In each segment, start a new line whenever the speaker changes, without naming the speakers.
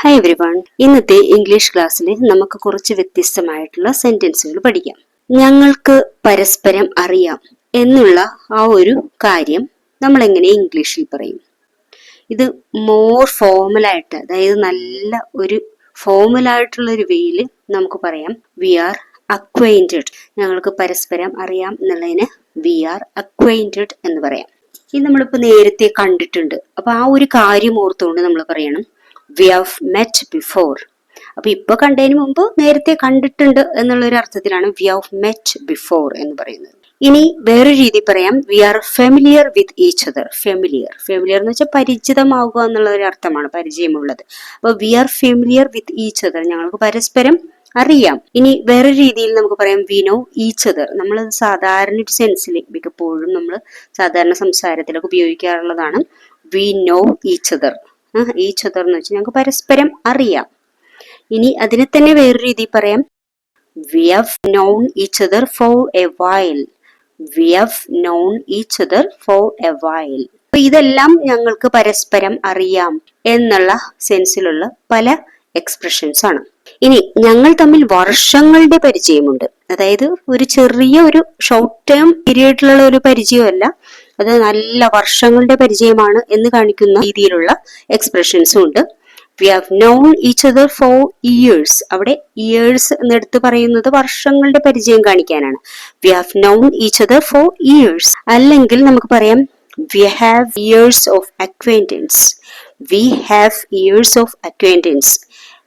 Hi everyone ഇന്നത്തെ English ക്ലാസ്സിൽ നമുക്ക് കുറച്ച് വ്യത്യസ്തമായിട്ടുള്ള സെന്റൻസുകൾ പഠിക്കാം. ഞങ്ങൾക്ക് പരസ്പരം അറിയാം എന്നുള്ള ആ ഒരു കാര്യം നമ്മൾ എങ്ങനെ ഇംഗ്ലീഷിൽ പറയും. ഇത് മോർ ഫോമലായിട്ട് അതായത് നല്ല ഒരു ഫോമലായിട്ടുള്ള ഒരു വേയിൽ നമുക്ക് പറയാം. വി ആർ അക്വൈന്റഡ് ഞങ്ങൾക്ക് പരസ്പരം അറിയാം എന്നുള്ളതിന് വി ആർ അക്വൈന്റഡ് എന്ന് പറയാം. ഇത് നമ്മളിപ്പോൾ നേരത്തെ കണ്ടിട്ടുണ്ട്. അപ്പോൾ ആ ഒരു കാര്യം ഓർത്തുകൊണ്ട് നമ്മൾ പറയണം. We have met before. അപ്പൊ ഇപ്പൊ കണ്ടതിന് മുമ്പ് നേരത്തെ കണ്ടിട്ടുണ്ട് എന്നുള്ള ഒരു അർത്ഥത്തിലാണ് വി ഹവ് മെറ്റ് ബിഫോർ എന്ന് പറയുന്നത്. ഇനി വേറൊരു രീതി പറയാം. We are familiar with each other. Familiar. Familiar എന്ന് വെച്ചാൽ പരിചിതമാവുക എന്നുള്ള ഒരു അർത്ഥമാണ് പരിചയമുള്ളത്. അപ്പൊ we are familiar with each other. ഞങ്ങൾക്ക് പരസ്പരം അറിയാം. ഇനി വേറെ രീതിയിൽ നമുക്ക് പറയാം. We know each other. നമ്മൾ സാധാരണ ഒരു സെൻസിൽ മിക്കപ്പോഴും നമ്മൾ സാധാരണ സംസാരത്തിലൊക്കെ ഉപയോഗിക്കാറുള്ളതാണ്. We know each other. Each other എന്ന് വെച്ചാൽ ഞങ്ങൾക്ക് പരസ്പരം അറിയാം. ഇനി അതിനെ തന്നെ വേറൊരു രീതി പറയാം. We have known each other for a while we have known each other for a while അപ്പൊ ഇതെല്ലാം ഞങ്ങൾക്ക് പരസ്പരം അറിയാം എന്നുള്ള സെൻസിലുള്ള പല എക്സ്പ്രഷൻസ് ആണ്. ഇനി ഞങ്ങൾ തമ്മിൽ വർഷങ്ങളുടെ പരിചയമുണ്ട്. അതായത് ഒരു ചെറിയ ഒരു ഷോർട്ട് ടേം പീരീഡിലുള്ള ഒരു പരിചയമല്ല. അത് നല്ല വർഷങ്ങളുടെ പരിചയമാണ് എന്ന് കാണിക്കുന്ന രീതിയിലുള്ള എക്സ്പ്രഷൻസും ഉണ്ട്. We have known each other for years അവിടെ ഇയേഴ്സ് എന്നെടുത്ത് പറയുന്നത് വർഷങ്ങളുടെ പരിചയം കാണിക്കാനാണ്. We have known each other for years അല്ലെങ്കിൽ നമുക്ക് പറയാം we have years of acquaintance we have years of acquaintance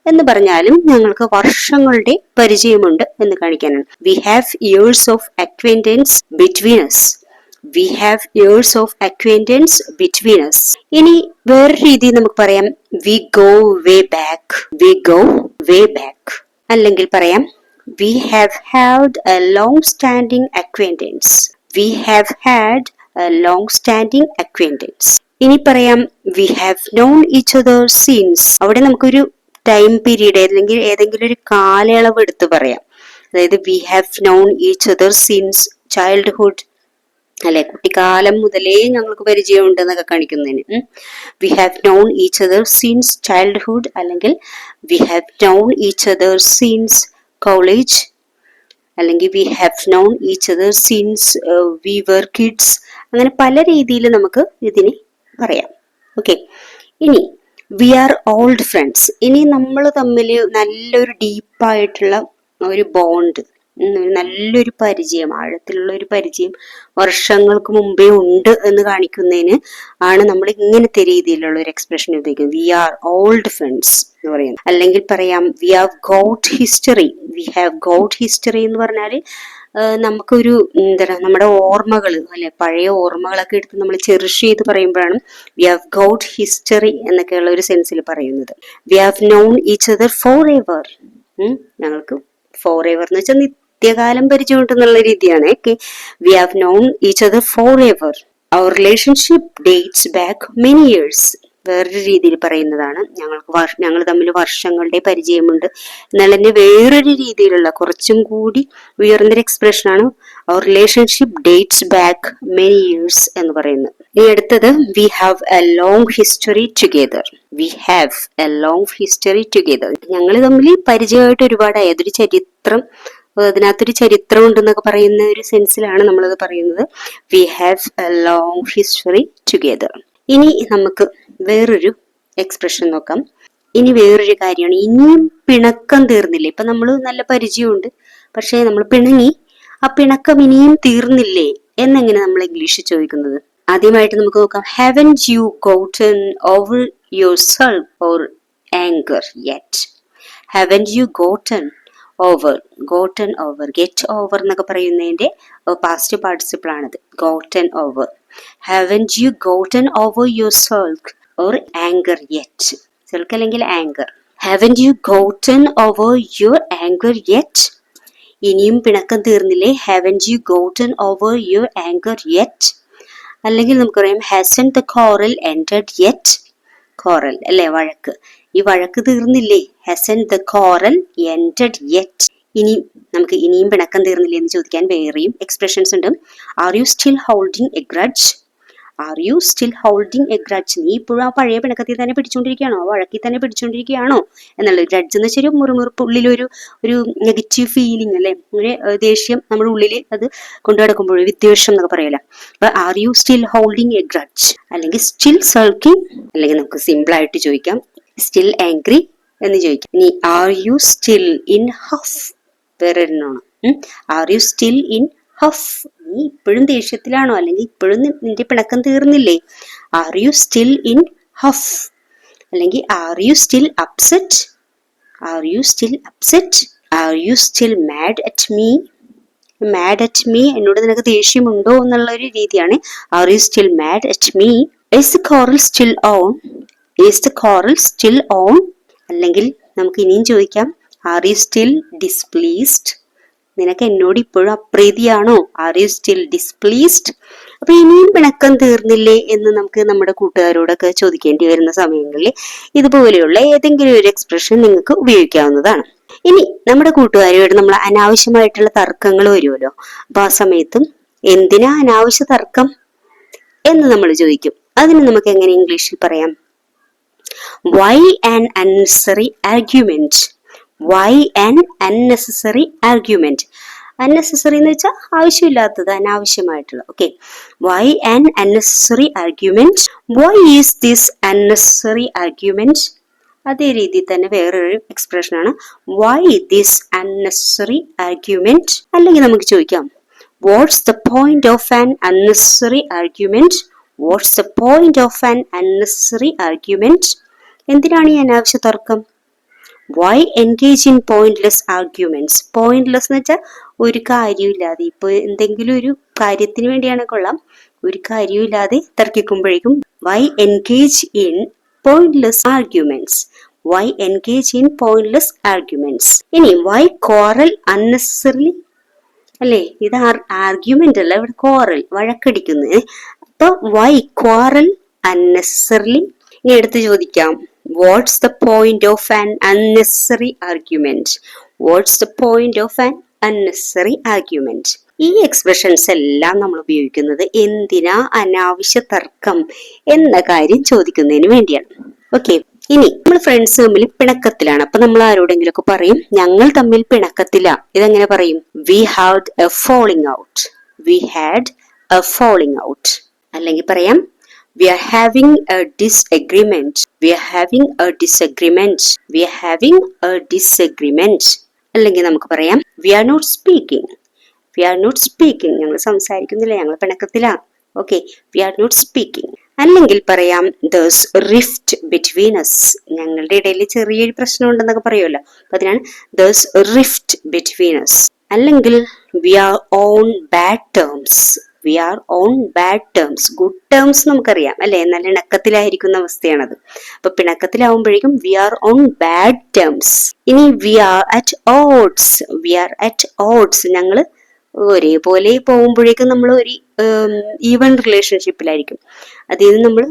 എന്ന് പറഞ്ഞാലും ഞങ്ങൾക്ക് വർഷങ്ങളുടെ പരിചയമുണ്ട് എന്ന് കാണിക്കാനാണ്. We have years of acquaintance between us we have years of acquaintance between us ഇനി വേറെ രീതി നമുക്ക് പറയാം. We go way back we go way back അല്ലെങ്കിൽ പറയാം we have had a long standing acquaintance we have had a long standing acquaintance ഇനി പറയാം we have known each other since അവിടെ നമുക്കൊരു ടൈം പീരീഡ് അല്ലെങ്കിൽ ഏതെങ്കിലും ഒരു കാലയളവ് എടുത്ത് പറയാം. അതായത് we have known each other since childhood അല്ലെ? കുട്ടിക്കാലം മുതലേ ഞങ്ങൾക്ക് പരിചയമുണ്ട് എന്നൊക്കെ കാണിക്കുന്നതിന് we have known each other since childhood അല്ലെങ്കിൽ we have known each other since college അല്ലെങ്കിൽ we have known each other since we were kids അങ്ങനെ പല രീതിയിൽ നമുക്ക് ഇതിനെ പറയാം. ഓക്കെ ഇനി വി ആർ ഓൾഡ് ഫ്രണ്ട്സ് ഇനി നമ്മൾ തമ്മിൽ നല്ലൊരു ഡീപ്പായിട്ടുള്ള ഒരു ബോണ്ട് നല്ലൊരു പരിചയം ആഴത്തിലുള്ള ഒരു പരിചയം വർഷങ്ങൾക്ക് മുമ്പേ ഉണ്ട് എന്ന് കാണിക്കുന്നതിന് ആണ് നമ്മൾ ഇങ്ങനത്തെ രീതിയിലുള്ള ഒരു എക്സ്പ്രഷൻ ഉപയോഗിക്കുന്നത്. വി ആർ ഓൾഡ് ഫ്രണ്ട്സ് എന്ന് പറയുന്നത്. അല്ലെങ്കിൽ പറയാം we have got history we have got history എന്ന് പറഞ്ഞാൽ നമുക്കൊരു എന്താ നമ്മുടെ ഓർമ്മകൾ അല്ലെ പഴയ ഓർമ്മകളൊക്കെ എടുത്ത് നമ്മൾ ചെറിഷ് ചെയ്ത് പറയുമ്പോഴാണ് വി ഹാവ് ഗോട്ട് ഹിസ്റ്ററി എന്നൊക്കെയുള്ള ഒരു സെൻസിൽ പറയുന്നത്. We have known each other forever ഞങ്ങൾക്ക് ഫോർ എവർ എന്ന് വെച്ചാൽ നിത്യകാലം പരിചയമുണ്ടെന്നുള്ള രീതിയാണ് we have known each other forever our relationship dates back many years വേറൊരു രീതിയിൽ പറയുന്നതാണ്. ഞങ്ങൾക്ക് ഞങ്ങൾ തമ്മിൽ വർഷങ്ങളുടെ പരിചയമുണ്ട്. എന്നാൽ തന്നെ വേറൊരു രീതിയിലുള്ള കുറച്ചും കൂടി ഉയർന്നൊരു എക്സ്പ്രഷനാണ് our relationship dates back many years എന്ന് പറയുന്നത്. ഇനി അടുത്തത് we have a long history together we have a long history together ഞങ്ങൾ തമ്മിൽ പരിചയമായിട്ട് ഒരുപാട് അതൊരു ചരിത്രം അതിനകത്തൊരു ചരിത്രം ഉണ്ടെന്നൊക്കെ പറയുന്ന ഒരു സെൻസിലാണ് നമ്മളത് പറയുന്നത്. We have a long history together ഇനി നമുക്ക് വേറൊരു എക്സ്പ്രഷൻ നോക്കാം. ഇനി വേറൊരു കാര്യമാണ്. ഇനിയും പിണക്കം തീർന്നില്ല? ഇപ്പൊ നമ്മൾ നല്ല പരിചയമുണ്ട്. പക്ഷേ നമ്മൾ പിണങ്ങി. ആ പിണക്കം ഇനിയും തീർന്നില്ലേ? എന്നെങ്ങനെ നമ്മൾ ഇംഗ്ലീഷിൽ ചോദിക്കുന്നത്? ആദ്യമായിട്ട് നമുക്ക് നോക്കാം. Haven't you gotten over your sulk or anger yet haven't you gotten over gotten over get over എന്നൊക്കെ പറയുന്നതിന്റെ പാസ്റ്റ് പാർട്ടിസിപ്പിൾ ആണത്. Gotten over haven't you gotten over your sulk or anger yet sulk അല്ലെങ്കിൽ anger haven't you gotten over your anger yet ഇനിയും പിണക്കം തീർന്നില്ലേ? Haven't you gotten over your anger yet അല്ലെങ്കിൽ നമുക്കറിയാം hasn't the quarrel ended yet quarrel അല്ലേ വഴക്ക്. ഈ വഴക്ക് തീർന്നില്ലേ? Hasn't the quarrel ended yet ഇനി നമുക്ക് ഇനിയും പിണക്കം തീർന്നില്ലേ എന്ന് ചോദിക്കാൻ വേറെയും എക്സ്പ്രഷൻസ് ഉണ്ട്. Are you still holding a grudge are you still holding a grudge നീ ഇപ്പോഴും ആ പഴയ പിണക്കത്തിൽ തന്നെ പിടിച്ചുകൊണ്ടിരിക്കുകയാണോ? ആ വഴക്കിൽ തന്നെ പിടിച്ചുകൊണ്ടിരിക്കുകയാണോ? എന്നുള്ളത് ഗ്രഡ്ജ് എന്ന് വെച്ചാൽ മുറിമുറിപ്പ് ഉള്ളിലൊരു ഒരു നെഗറ്റീവ് ഫീലിംഗ് അല്ലേ? ഒരു ദേഷ്യം നമ്മുടെ ഉള്ളിൽ അത് കൊണ്ടു നടക്കുമ്പോൾ വിദ്വേഷം എന്നൊക്കെ പറയില്ല അപ്പൊ are you still holding a grudge അല്ലെങ്കിൽ സ്റ്റിൽ സൾക്കിംഗ് അല്ലെങ്കിൽ നമുക്ക് സിമ്പിൾ ആയിട്ട് ചോദിക്കാം. സ്റ്റിൽ ആംഗ്രി എന്ന് ചോദിക്കാം. ഇനി are you still in huff വേറെ are you still in huff നീ ഇപ്പോഴും ദേഷ്യത്തിലാണോ? അല്ലെങ്കിൽ ഇപ്പോഴും നിന്റെ പിണക്കം തീർന്നില്ലേ? Are you still in huff അല്ലെങ്കിൽ are you still upset are you still upset are you still mad at me mad at me എന്നോട് നിനക്ക് ദേഷ്യമുണ്ടോ എന്നുള്ള ഒരു രീതിയാണ്. Are you still mad at me is quarrel still on is the quarrel still on അല്ലെങ്കിൽ നമുക്ക് ഇനിയും ചോദിക്കാം. ആർ യു സ്റ്റിൽ ഡിസ്പ്ലീസ്ഡ് നിനക്ക് എന്നോട് ഇപ്പോഴും അപ്രീതിയാണോ? ആർ യു സ്റ്റിൽ ഡിസ്പ്ലീസ്ഡ് അപ്പൊ ഇനിയും പിണക്കം തീർന്നില്ലേ എന്ന് നമുക്ക് നമ്മുടെ കൂട്ടുകാരോടൊക്കെ ചോദിക്കേണ്ടി വരുന്ന സമയങ്ങളിൽ ഇതുപോലെയുള്ള ഏതെങ്കിലും ഒരു എക്സ്പ്രഷൻ നിങ്ങൾക്ക് ഉപയോഗിക്കാവുന്നതാണ്. ഇനി നമ്മുടെ കൂട്ടുകാരോട് നമ്മൾ അനാവശ്യമായിട്ടുള്ള തർക്കങ്ങൾ വരുമല്ലോ. അപ്പൊ ആ സമയത്തും എന്തിനാ അനാവശ്യ തർക്കം എന്ന് നമ്മൾ ചോദിക്കും. അതിന് നമുക്ക് എങ്ങനെ ഇംഗ്ലീഷിൽ പറയാം? Why an unnecessary argument why an unnecessary argument unnecessary എന്ന് വെച്ചാൽ ആവശ്യമില്ലാത്തത് അനാവശ്യമായിട്ടുള്ള okay why an unnecessary argument why is this unnecessary argument അതേ രീതിയിൽ തന്നെ വേറൊരു എക്സ്പ്രഷൻ ആണ് വൈ ദിസ് unnecessary argument അല്ലെങ്കിൽ നമുക്ക് ചോദിക്കാം what's the point of an unnecessary argument what's the point of an unnecessary argument എന്തിനാണ് ഈ അനാവശ്യ തർക്കം? Why engage in pointless arguments pointless എന്ന് വെച്ചാൽ ഒരു കാര്യമില്ലാതെ ഇപ്പൊ എന്തെങ്കിലും ഒരു കാര്യത്തിന് വേണ്ടിയാണ് കൊള്ളാം. ഒരു കാര്യമില്ലാതെ തർക്കിക്കുമ്പോഴേക്കും why engage in pointless arguments why engage in pointless arguments ഇനി വൈ കോറൽ അൺനെസറി അല്ലേ? ഇത് ആർഗ്യുമെന്റ് അല്ല ഇവിടെ കോറൽ വഴക്കടിക്കുന്നത് അപ്പൊ വൈ കോറൽ അൺനെസറി ഇനി എടുത്ത് ചോദിക്കാം. What's the point of an unnecessary argument what's the point of an unnecessary argument ഈ എക്സ്പ്രഷൻസ് എല്ലാം നമ്മൾ ഉപയോഗിക്കുന്നത് എന്തിനാ അനാവശ്യ തർക്കം എന്ന കാര്യം ചോദിക്കുന്നതിന് വേണ്ടിയാണ്. ഓക്കെ ഇനി നമ്മൾ ഫ്രണ്ട്സ് തമ്മിൽ പിണക്കത്തിലാണ്. അപ്പൊ നമ്മൾ ആരോടെങ്കിലും ഒക്കെ പറയും ഞങ്ങൾ തമ്മിൽ പിണക്കത്തില ഇതെങ്ങനെ പറയും? We had a falling out we had a falling out അല്ലെങ്കിൽ പറയാം we are having a disagreement. We are having a disagreement. We are having a disagreement. അല്ലെങ്കിൽ നമുക്ക് പറയാം we are not speaking we are not speaking ഞങ്ങൾ സംസാരിക്കുന്നില്ല. ഞങ്ങൾ പിണക്കത്തിലാണ് okay we are not speaking അല്ലെങ്കിൽ പറയാം ദസ് റിഫ്റ്റ് ബിറ്റ്വീൻ അസ് ഞങ്ങളുടെ ഇടയിൽ ചെറിയൊരു പ്രശ്നം ഉണ്ടെന്നൊക്കെ പറയുമല്ലോ. അപ്പൊ അതിനാണ് ദസ് റിഫ്റ്റ് ബിറ്റ്വീൻ അസ് അല്ലെങ്കിൽ we are on bad terms we are on bad terms good terms നമുക്കറിയാം അല്ലെ? നല്ല ഇണക്കത്തിലായിരിക്കുന്ന അവസ്ഥയാണത്. അപ്പൊ പിണക്കത്തിലാവുമ്പോഴേക്കും we are on bad terms ഇനി we are at odds we are at odds ഞങ്ങൾ ഒരേപോലെ പോകുമ്പോഴേക്കും നമ്മൾ ഒരു ഈവൻ റിലേഷൻഷിപ്പിലായിരിക്കും അതിൽ നിന്ന് നമ്മൾ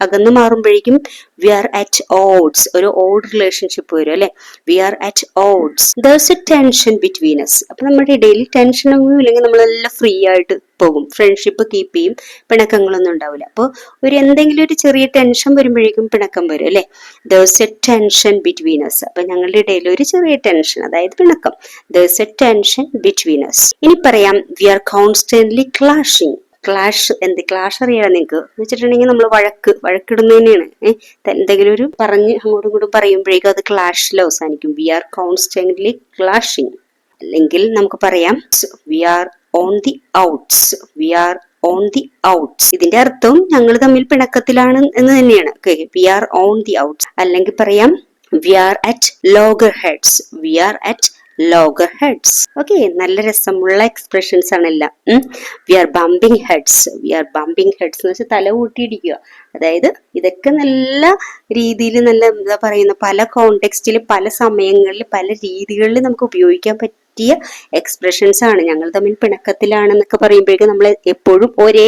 അകന്നു മാറുമ്പോഴേക്കും വി ആർ അറ്റ് ഓഡ്സ് ഒരു ഓഡ് റിലേഷൻഷിപ്പ് വരും അല്ലെ? We are at odds there's a tension between us അപ്പൊ നമ്മുടെ ഇടയിൽ ടെൻഷൻ ഒന്നും ഇല്ലെങ്കിൽ നമ്മളെല്ലാം ഫ്രീ ആയിട്ട് പോകും. ഫ്രണ്ട്ഷിപ്പ് കീപ്പ് ചെയ്യും പിണക്കങ്ങളൊന്നും ഉണ്ടാവില്ല. അപ്പോൾ ഒരു എന്തെങ്കിലും ഒരു ചെറിയ ടെൻഷൻ വരുമ്പോഴേക്കും പിണക്കം വരും അല്ലെ? There's a tension between us അപ്പൊ ഞങ്ങളുടെ ഇടയിൽ ഒരു ചെറിയ ടെൻഷൻ അതായത് പിണക്കം. There's a tension between us ഇനി പറയാം we are constantly clashing clash എന്ത് ക്ലാഷ് അറിയാം നിങ്ങൾക്ക് എന്ന് വെച്ചിട്ടുണ്ടെങ്കിൽ നമ്മൾ വഴക്ക് വഴക്കിടുന്ന തന്നെയാണ് എന്തെങ്കിലും ഒരു പറഞ്ഞ് അങ്ങോട്ടും ഇങ്ങോട്ടും പറയുമ്പോഴേക്കും അത് ക്ലാഷിൽ അവസാനിക്കും. വി ആർ കോൺസ്റ്റന്റ്ലി ക്ലാഷിങ് അല്ലെങ്കിൽ നമുക്ക് പറയാം we are on the outs we are on the outs ഇതിന്റെ അർത്ഥം ഞങ്ങൾ തമ്മിൽ പിണക്കത്തിലാണ് എന്ന് തന്നെയാണ്. We are on the outs അല്ലെങ്കിൽ പറയാം we are at loggerheads we are at loggerheads. Okay നല്ല രസമുള്ള എക്സ്പ്രഷൻസ് ആണ് എല്ലാം we are bumping heads we are bumping heads എന്ന് വെച്ചാൽ തല കൂട്ടിയിടിക്കുക. അതായത് ഇതൊക്കെ നല്ല രീതിയിൽ നല്ല എന്താ പറയുന്ന പല കോണ്ടെക്സ്റ്റിൽ പല സമയങ്ങളിൽ പല രീതികളിൽ നമുക്ക് ഉപയോഗിക്കാൻ പറ്റും. മാറ്റിയ എക്സ്പ്രഷൻസ് ആണ്. ഞങ്ങൾ തമ്മിൽ പിണക്കത്തിലാണെന്നൊക്കെ പറയുമ്പോഴേക്കും നമ്മൾ എപ്പോഴും ഒരേ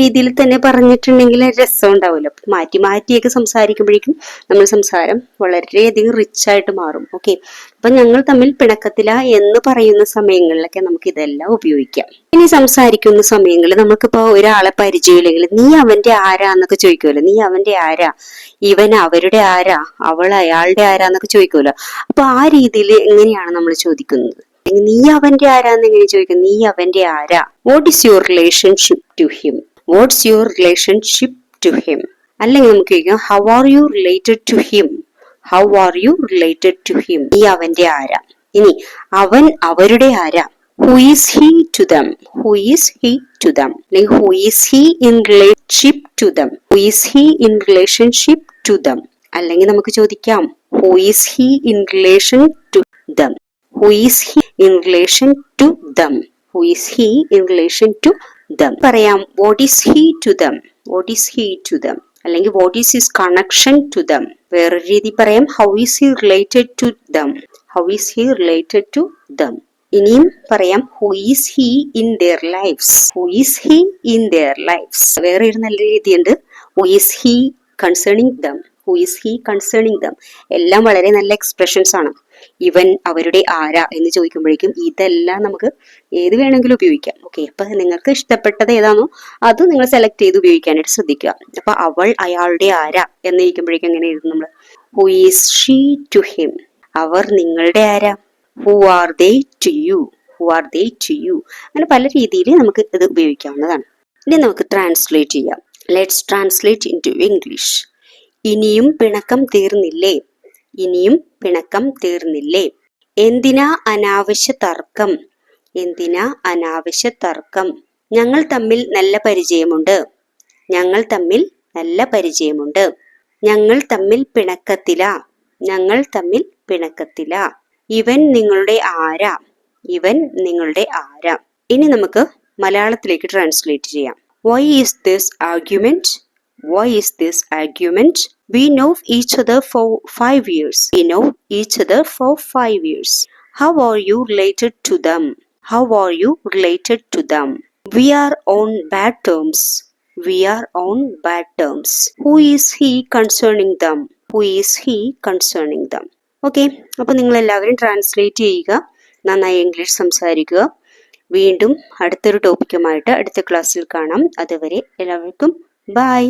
രീതിയിൽ തന്നെ പറഞ്ഞിട്ടുണ്ടെങ്കിൽ രസം ഉണ്ടാവില്ല അപ്പൊ മാറ്റി മാറ്റിയൊക്കെ സംസാരിക്കുമ്പോഴേക്കും നമ്മൾ സംസാരം വളരെയധികം റിച്ച് ആയിട്ട് മാറും. ഓക്കെ അപ്പൊ ഞങ്ങൾ തമ്മിൽ പിണക്കത്തില എന്ന് പറയുന്ന സമയങ്ങളിലൊക്കെ നമുക്ക് ഇതെല്ലാം ഉപയോഗിക്കാം. ഇനി സംസാരിക്കുന്ന സമയങ്ങളിൽ നമുക്കിപ്പോ ഒരാളെ പരിചയമില്ലെങ്കിൽ നീ അവന്റെ ആരാ എന്നൊക്കെ ചോദിക്കുമല്ലോ. നീ അവന്റെ ആരാ? ഇവൻ അവരുടെ ആരാ? അവൾ അയാളുടെ ആരാന്നൊക്കെ ചോദിക്കുമല്ലോ. അപ്പൊ ആ രീതിയിൽ എങ്ങനെയാണ് നമ്മൾ ചോദിക്കുന്നത്? നീ അവന്റെ ആരാന്ന് എങ്ങനെ ചോദിക്കും നീ അവന്റെ ആരാ? What is your relationship to him what's your relationship to him അല്ലെങ്കിൽ നമുക്ക് ചോദിക്കാം how are you related to him how are you related to him നീ അവന്റെ ആരാ? ഇനി അവൻ അവരുടെ ആരാ? Who is he to them who is he to them അല്ലെങ്കിൽ who is he in relationship to them who is he in relationship to them അല്ലെങ്കിൽ നമുക്ക് ചോദിക്കാം who is he in relation to who is he in relation to them who is he in relation to them പറയാം what is he to them what is he to them അല്ലെങ്കിൽ what is his connection to them വേറൊരു രീതി പറയാം how is he related to them how is he related to them ഇനിയും പറയാം who is he in their lifes who is he in their lifes വേറെ ഒരു നല്ല രീതിയുണ്ട്. Who is he concerning them who is he concerning them എല്ലാം വളരെ നല്ല expressions ആണ്. ഇവൻ അവരുടെ ആരാ എന്ന് ചോദിക്കുമ്പോഴേക്കും ഇതെല്ലാം നമുക്ക് ഏത് വേണമെങ്കിലും ഉപയോഗിക്കാം. ഓക്കെ അപ്പൊ നിങ്ങൾക്ക് ഇഷ്ടപ്പെട്ടത് ഏതാണോ അത് നിങ്ങൾ സെലക്ട് ചെയ്ത് ഉപയോഗിക്കാനായിട്ട് ശ്രദ്ധിക്കുക. അപ്പൊ അവൾ അയാളുടെ ആരാ എന്ന് ചോദിക്കുമ്പോഴേക്കും എങ്ങനെ എഴുതും നമ്മൾ who is she to him അവർ നിങ്ങളുടെ ആരാ? Who are they to you who are they to you അങ്ങനെ പല രീതിയിൽ നമുക്ക് ഇത് ഉപയോഗിക്കാവുന്നതാണ്. ഇനി നമുക്ക് ട്രാൻസ്ലേറ്റ് ചെയ്യാം. Let's translate into English ഇനിയും പിണക്കം തീർന്നില്ലേ? ഇനിയും പിണക്കം തീർന്നില്ലേ? എന്തിനാ അനാവശ്യ തർക്കം? എന്തിനാ അനാവശ്യ തർക്കം? ഞങ്ങൾ തമ്മിൽ നല്ല പരിചയമുണ്ട്. ഞങ്ങൾ തമ്മിൽ നല്ല പരിചയമുണ്ട്. ഞങ്ങൾ തമ്മിൽ പിണക്കത്തില. ഞങ്ങൾ തമ്മിൽ പിണക്കത്തില. ഇവൻ നിങ്ങളുടെ ആരാ? ഇവൻ നിങ്ങളുടെ ആരാ? ഇനി നമുക്ക് മലയാളത്തിലേക്ക് ട്രാൻസ്ലേറ്റ് ചെയ്യാം. Why is this argument why is this argument we know each other four five years we know each other four five years how are you related to them how are you related to them we are on bad terms we are on bad terms who is he concerning them who is he concerning them okay അപ്പോൾ നിങ്ങൾ എല്ലാവരും translate ചെയ്യുക. നന്നായി English സംസാരിക്കുക. വീണ്ടും അടുത്തൊരു ടോപ്പിക്കുമായിട്ട് അടുത്ത ക്ലാസ്സിൽ കാണാം. അതുവരെ എല്ലാവർക്കും ബായ്